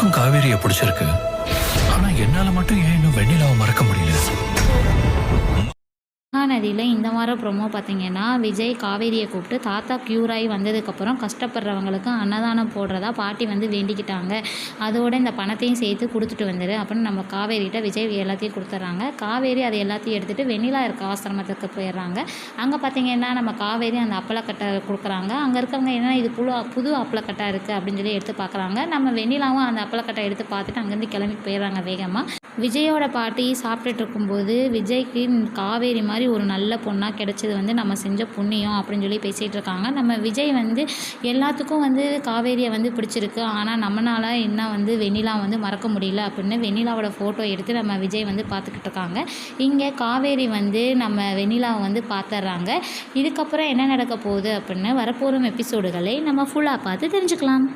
எனக்கும் காவேரியை பிடிச்சிருக்கு. ஆனா என்னால மட்டும் ஏன் இன்னும் வெண்ணிலாவை மறக்க முடியல? மகாநதியில் இந்த வாரம் ப்ரொமோ பார்த்தீங்கன்னா விஜய் காவேரியை கூப்பிட்டு தாத்தா க்யூர் ஆகி வந்ததுக்கப்புறம் கஷ்டப்படுறவங்களுக்கு அன்னதானம் போடுறதா பாட்டி வந்து வேண்டிக்கிட்டாங்க. அதோட இந்த பணத்தையும் சேர்த்து கொடுத்துட்டு வந்துரு அப்படின்னு நம்ம காவேரிகிட்ட விஜய் எல்லாத்தையும் கொடுத்துட்றாங்க. காவேரி அதை எல்லாத்தையும் எடுத்துகிட்டு வெண்ணிலா இருக்க ஆசிரமத்துக்கு போயிடுறாங்க. அங்கே பார்த்தீங்கன்னா நம்ம காவேரி அந்த அப்பளக்கட்டை கொடுக்குறாங்க. அங்கே இருக்கவங்க என்ன இது புது புது அப்பளக்கட்டை இருக்குது அப்படின்னு சொல்லி எடுத்து பார்க்குறாங்க. நம்ம வெண்ணிலாவும் அந்த அப்பளக்கட்டை எடுத்து பார்த்துட்டு அங்கேருந்து கிளம்பி போயிடுறாங்க வேகமாக விஜயோட பாட்டி சாப்பிட்டுட்டு இருக்கும்போது விஜய்க்கு காவேரி மாதிரி ஒரு நல்ல பொண்ணாக கிடைச்சது வந்து நம்ம செஞ்ச புண்ணியம் அப்படின்னு சொல்லி பேசிகிட்டு இருக்காங்க. நம்ம விஜய் வந்து எல்லாத்துக்கும் வந்து காவேரியை வந்து பிடிச்சிருக்கு. ஆனால் நம்மளால் என்ன வந்து வெண்ணிலா வந்து மறக்க முடியல அப்படின்னு வெண்ணிலாவோட ஃபோட்டோ எடுத்து நம்ம விஜய் வந்து பார்த்துக்கிட்டு இருக்காங்க. இங்கே காவேரி வந்து நம்ம வெண்ணிலாவை வந்து பார்த்துட்றாங்க. இதுக்கப்புறம் என்ன நடக்க போகுது அப்படின்னு வரப்போகும் எபிசோடுகளை நம்ம ஃபுல்லாக பார்த்து தெரிஞ்சுக்கலாம்.